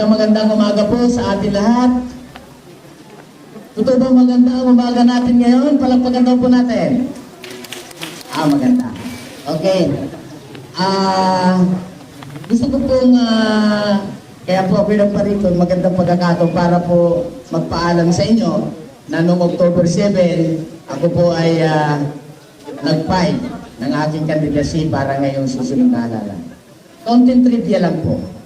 magandang magandang umaga po sa atin lahat. Totoo ba maganda ang umaga natin ngayon? Palagpagan daw po natin. Ah, maganda. Okay. Ah, gusto ko pong, ah, kaya po ako nagparito, magandang pagkakataon para po magpaalam sa inyo na noong October 7, ako po ay ah, nag-file ng aking candidacy para ngayong susunod na halalan. Content trivia lang po.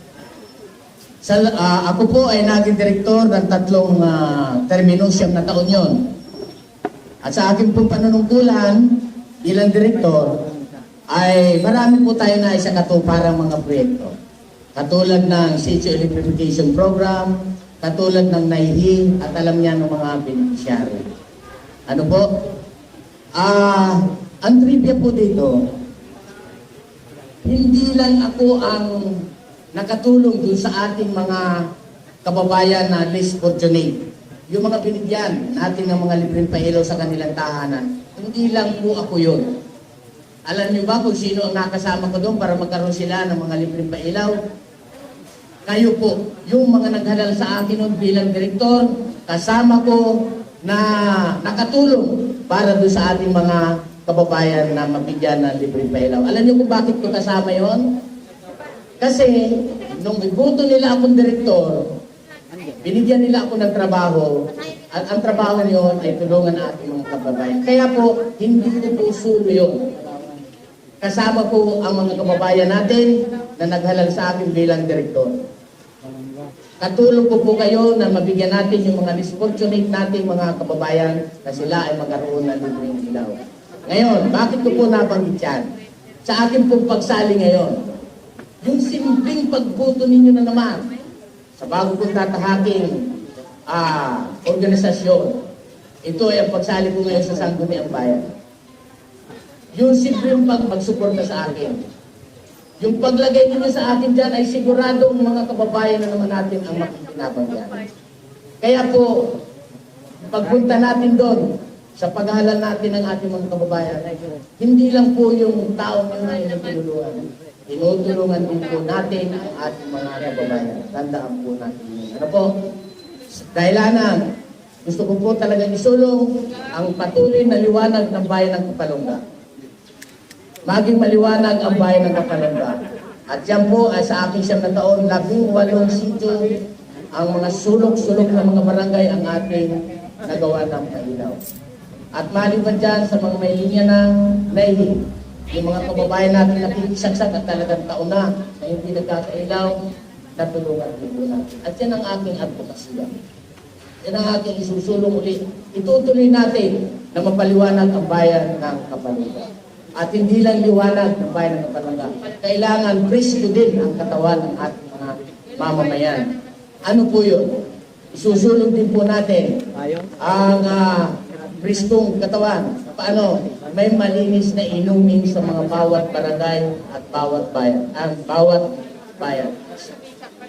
Sa, ah, ako po ay naging direktor ng tatlong uh, terminus siyam na taon yon. At sa aking pong panunungkulan bilang direktor, ay marami po tayo na isa katuparang mga proyekto. Katulad ng City Electrification Program, katulad ng NAIHI, at alam niya ng mga beneficiary. Ano po? Ah, ang trivia po dito, hindi lang ako ang nakatulong dun sa ating mga kababayan na less fortunate. Yung mga binigyan natin ng mga libreng pailaw sa kanilang tahanan, hindi lang po ako yun. Alam niyo ba kung sino ang nakasama ko doon para magkaroon sila ng mga libreng pailaw? Kayo po, yung mga naghalal sa akin noon bilang direktor, kasama ko na nakatulong para doon sa ating mga kababayan na mabigyan ng libreng pailaw. Alam niyo kung bakit ko kasama yon? Kasi, nung ibuto nila akong direktor, binigyan nila ako ng trabaho, at ang trabaho niyon ay tulungan ang ating mga kababayan. Kaya po, hindi ko po sulo yun. Kasama ko ang mga kababayan natin na naghalal sa akin bilang direktor. Katulong ko po kayo na mabigyan natin yung mga misfortunate nating mga kababayan na sila ay magkaroon ng libreng ilaw. Ngayon, bakit ko po nabanggit yan? Sa akin pong pagsali ngayon, yung simpleng pagboto ninyo na naman sa bago kong tatahaking ah, organisasyon, ito ay ang pagsali ko ngayon sa Sangguniang Bayan. Yung simpleng pag magsuporta sa akin, yung paglagay ninyo sa akin dyan ay siguradong mga kababayan na naman natin ang makikinabang yan. Kaya po, pagpunta natin doon, sa paghahalal natin ng ating mga kababayan, hindi lang po yung taong yun ay nagtulungan. Tinutulungan din po natin ang ating mga kababayan. Tandaan po natin yun. Ano po? Dahilanan, gusto ko po talagang isulong ang patuloy na liwanag ng bayan ng Kapalongga. Maging maliwanag ang bayan ng Kapalongga. At yan po ay sa aking siyam na taon, labing walong sityo ang mga sulok-sulok ng mga barangay ang ating nagawa ng kailaw. At maliban dyan sa mga may linya ng naihi, yung mga kababayan natin nakikisaksak at talagang taon na na hindi nagkakailaw, natulungan din natin. At yan ang aking advokasya. Yan ang aking isusulong uli. Itutuloy natin na mapaliwanag ang bayan ng Kapalungga. At hindi lang liwanag ng bayan ng Kapalungga. Kailangan presko din ang katawan ng ating mga mamamayan. Ano po yun? Isusulong din po natin ang uh, preskong katawan. Paano? May malinis na inumin sa mga bawat barangay at bawat bayan. Ang bawat bayan.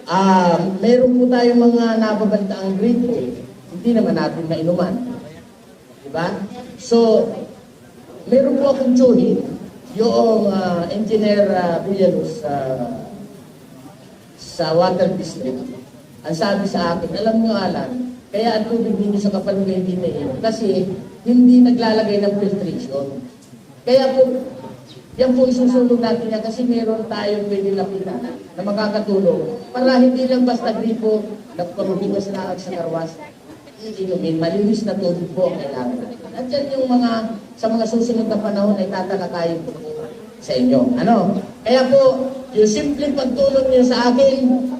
Ah, meron po tayong mga nababantaang grade po. Hindi naman natin mainuman. Diba? So, meron po akong tsuhin, yung ah, engineer uh, Villaluz ah, sa water district. Ang sabi sa akin, alam nyo Alan, kaya ang tubig dito sa kapalugay hindi na Kasi hindi naglalagay ng filtration. Kaya po, yan po isusulong natin yan kasi meron tayong pwede lapitan na makakatulong para hindi lang basta gripo nagparubigas na sa karwas iinumin, malinis na tubig po ang kailangan. At yan yung mga, sa mga susunod na panahon ay tatalakayin po sa inyo. Ano? Kaya po, yung simpleng pagtulong niyo sa akin,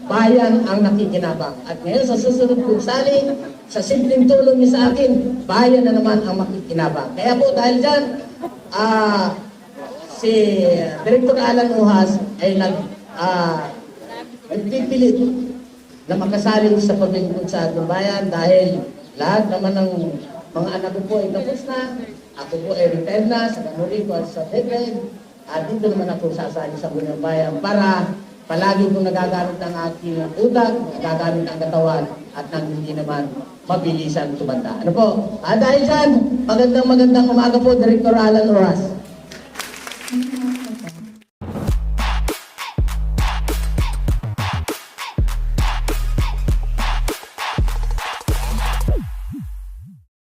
bayan ang nakikinabang. At ngayon sa susunod kong sali, sa simpleng tulong niyo sa akin, bayan na naman ang makikinabang. Kaya po dahil dyan, ah, si Director Alan Uhas ay nag, ah, nagpipilit na makasali sa paglingkod sa bayan dahil lahat naman ng mga anak ko po ay tapos na. Ako po ay retired na sa kanuri ko at sa Deadline. At dito naman ako sasali sa bunyang bayan para palagi kong nagagamit ang aking utak, nagagamit ang katawan at nang hindi naman mabilisan tumanda. Ano po? Ah, dahil dyan, magandang magandang umaga po, Director Alan Rojas.